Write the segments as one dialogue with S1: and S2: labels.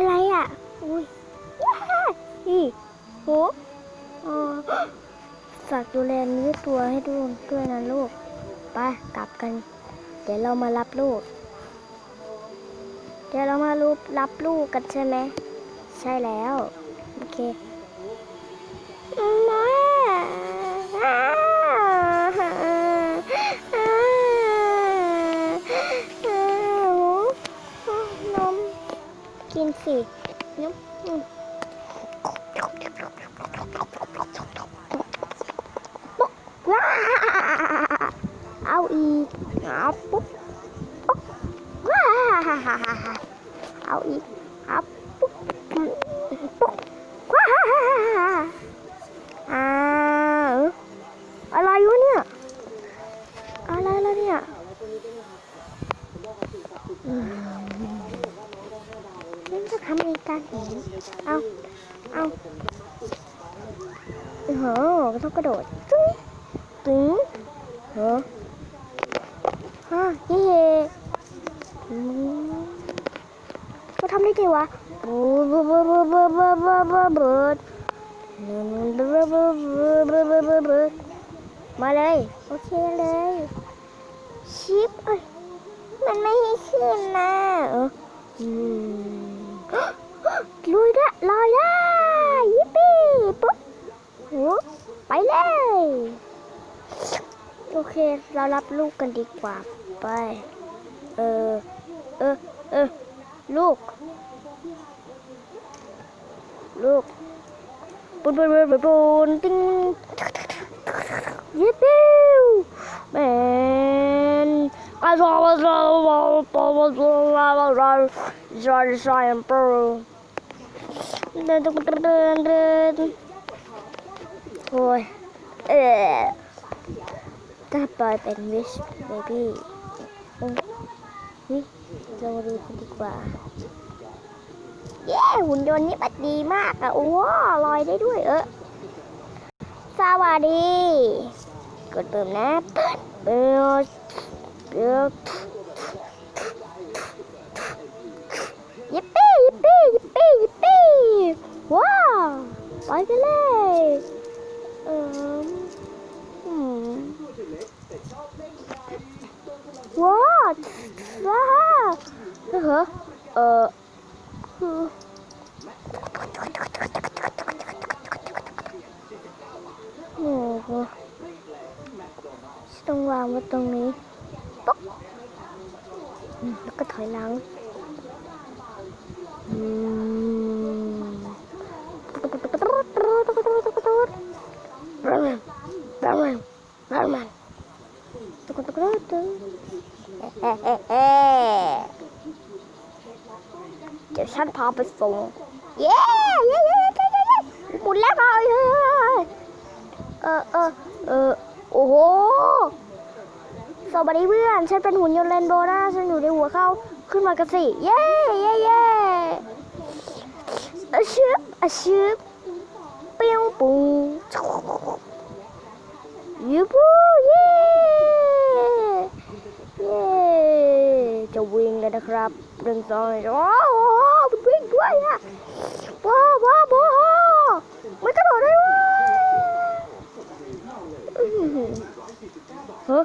S1: อะไรอะ อุ้ยว้าอีโหอฝากดูแลเนื้อตัวให้ด้วยด้วยนะลูกไปกลับกัน เดี๋ยวเรามารับลูก เดี๋ยวเรามารูปรับลูกกันใช่ไหม ใช่แล้ว โอเคม่ กินสินมอืมว้าเอาอีกเอาปุ๊บปุ๊บว้าเอาอีกเอาปุ๊บปุ๊บว้าอ้าอะไรวะเนี่ยอะไรแล้วเนี่ย อืมนี่จะทำเองกันเองเอาเอาโอ้โหก็ต้องกระโดดตึ้งตึ้งเหรอฮะเย่ก็ทำได้ไงวะบูบูบูบูบูบูบูบูบูบูบูบูบูบูบูบูบูบูมาเลย โอเคเลย ชิปเอ้ยมันไม่ให้ขึ้นนะเอออืม ลุยได้ลอยได้ยิปปี้ปุ๊บโหไปเลย โอเค เรารับลูกกันดีกว่าไป เออ เออ เออ ลูก ลูกปุนปุนปุนปุนปุนติ้งยิปปี้แมน I saw was all was all George Ryan Pro เดินเดินเดินเดินโอ้ยเออถ้าปล่อยเป็นวิชเบบี้นี่เรามาดูกันดีกว่า เย้หุ่นยนต์นี่มันดีมากอะโอ้ลอยได้ด้วยเออสวัสดี กดปุ่มนะเปิดเปิดยิปปี้ยิปปี้ยิปปี้ยิปปี้ว้าวไปกันเลยเอออืมว้าวว้าวเออเออคือ โอ้โห ต้องวาตรงนี้ปุ๊บแล้วก็ถอยหลังอืมบรมันบรมันบรมันตุ๊กตุ๊กตุ๊กตุ๊กเอ๊ะเอ๊ะเอ๊ะเดี๋ยวฉันพาไปส่ง เย้เย้เย้เย้เย้เย้หมุนแล้วค่ะเฮ้ยเฮ้ยเฮ้ยเออเออเออโอ้โห สวัสดีเพื่อน ฉันเป็นหุ่นยนต์เรนโบว์นะฉันอยู่ในหัวเข้าขึ้นมากันสิเย้เย้เย้อะชึบอะชึบเปี้ยงปุ้งยูบูเย้เย้จะวิ่งกันนะครับหนึ่องสองโอ้โหมันวิ่งด้วยอะว้าวว้าวว้าวมันกระโดดได้ด้วยอื้อหือ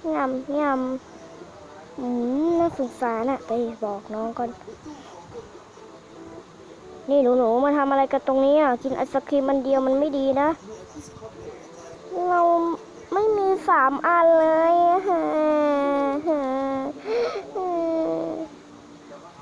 S1: ำยำยำอืมน่าสงสารอะไปบอกน้องก่อน นี่หนูหนูมาทำอะไรกันตรงนี้อะ กินไอศครีมมันเดียวมันไม่ดีนะ เราไม่มีสามอันเลยฮะ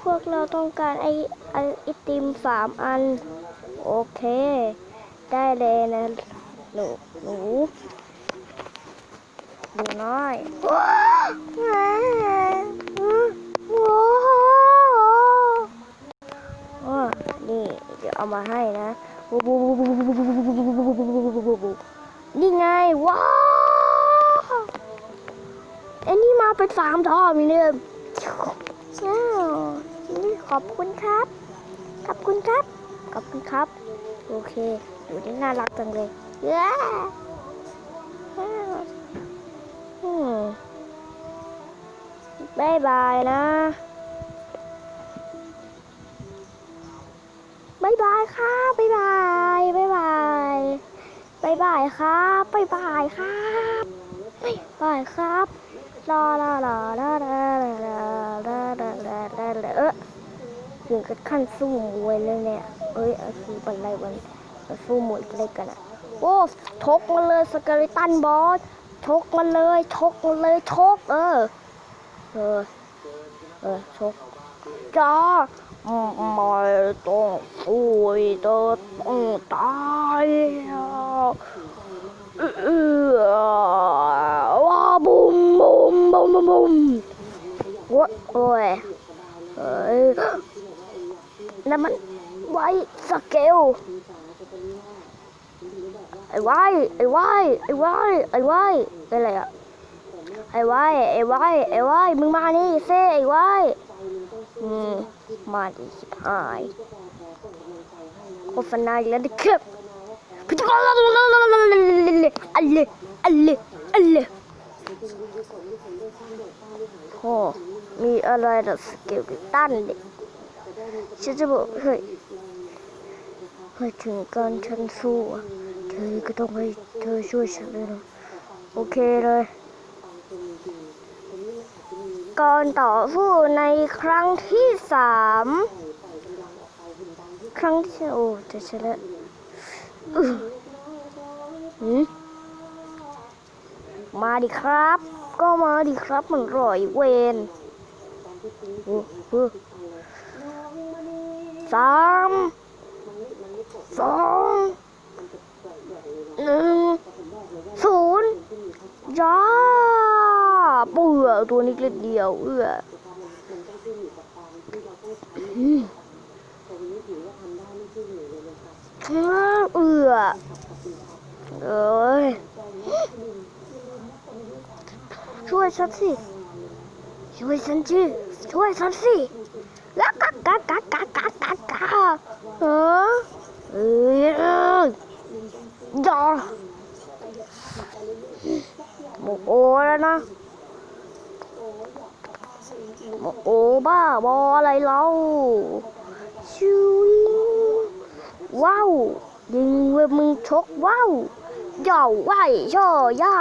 S1: พวกเราต้องการไอไอไอติมสามอัน โอเค ได้เลยนะหนูหนู หนูน้อยนี่เดี๋ยวเอามาให้นะนี่ไงว้าวอันนี้มาเป็นฟาร์มทอมีเดิมขอบคุณครับ ขอบคุณครับ ขอบคุณครับ โอเค ดูนี่น่ารักจังเลยเย้ บายบายนะบายบายค่ะบายบายบายบายบายบายครับบายบายครับบายบายครับรอลาลาลาลาลาลาลาลาลาลาลาเออถึงกับขั้นสู้หมวยเลยเนี่ยเอ้ยคือบันไรวันสู้หมวยอะไรกันอะโอ้ชกมาเลยสเกลิตันบอสชกมาเลยชกมาเลยชกเออ rồi rồi số cho mời tôi ui tôi tôi tay Wow, bùm bùm bùm bùm bùm What ôi Là mình Quay sao kêu Ai quay, ai quay, ai quay, ai quay Đây này ạ. ไอ้วายไอ้วายไอ้วายมึงมานี่เซ่ไอ้ไว้อืมมาดิสิบหายโฆษนาอีกแล้วดิครับพิจารณาอันเลอันเลอันเลโหมีอะไรหรอสเกลตันดิฉันจะบอกเฮ้ยเมื่อถึงการฉันสู้เธอก็ต้องให้เธอช่วยฉันเลยนะโอเคเลย กรต่อสู้ในครั้งที่สามครั้งที่โอ้จะชนะมาดิครับ ก็มาดิครับมันร่อยเวนสามสองหนึ่งศูนย์ย้า เบื่อตัวนี้เล็กเดียวเอื้อเอือเฮ้ยช่วยฉันสิช่วยฉันจีช่วยฉันสิแล้วกกักกักกักกักกักกักเออเออยอโมโแล้วนะ โอ้บ้าบออะไรเราชิวิว้าวยิงเวมึงชกว้าวเย่าไหวช่อย่า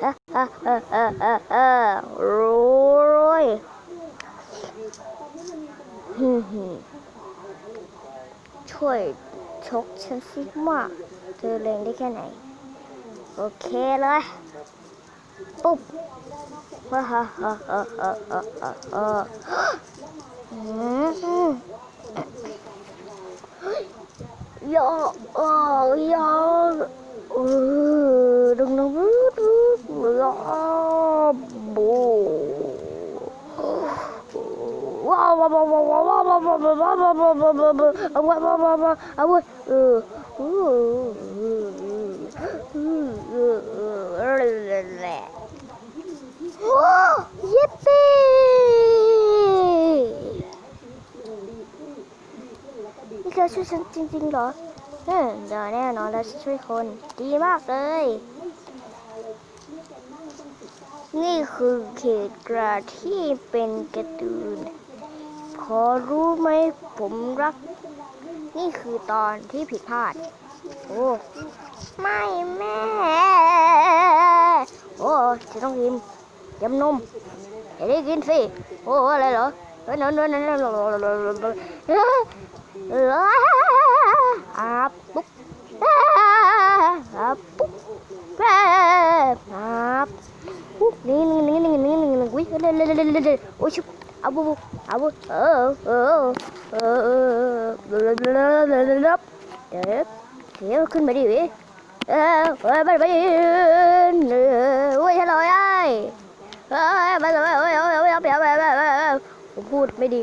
S1: เออเออเออรลยช่วยชกฉันสิมาเธอเลงได้แค่ไหน โอเคเลย Bụp. Ha ha ha ha ha ha ha. Yo, oh, yo. đừng đừng nó vứt vứt. Yo, bù. Wow, wow, wow, wow, wow, wow, wow, wow, wow, wow, wow, wow, wow, wow, ông ơi, ông ơi, ông ơi, ông ơi, ừ, ừ, ừ, ừ, ừ, ừ, ừ, ปปี้นี่เธอช่วยฉันจริงๆเหรอเออเดี๋ยวแน่นอนแล้วช่วยคน ดีมากเลย นี่คือเขตกระที่เป็นกระตูน พอรู้ไหมผมรัก นี่คือตอนที่ผิดพลาด โอ้ ไม่แม่ โอ้ จะต้องกิน ยำนมอย่าได้กินสิโอ้อะไรเหรอเฮ้ยนั่นนั่นนั่นนั่นอาปุ๊บอาปุ๊บอาปุ๊บนี่นี่นี่นี่นี่นี่อุ้ยเร็วเร็วเร็วเร็วโอ้ยชุบเอาบุบเอาบุเออเออเออเออเร็วเร็วเร็วเร็วเร็วเร็วเดี๋ยวขึ้นมาดิเว้ยเออเฮ้ยไปไปเออโอ้ยฮัลโหลไอ้ พูดไม่ดี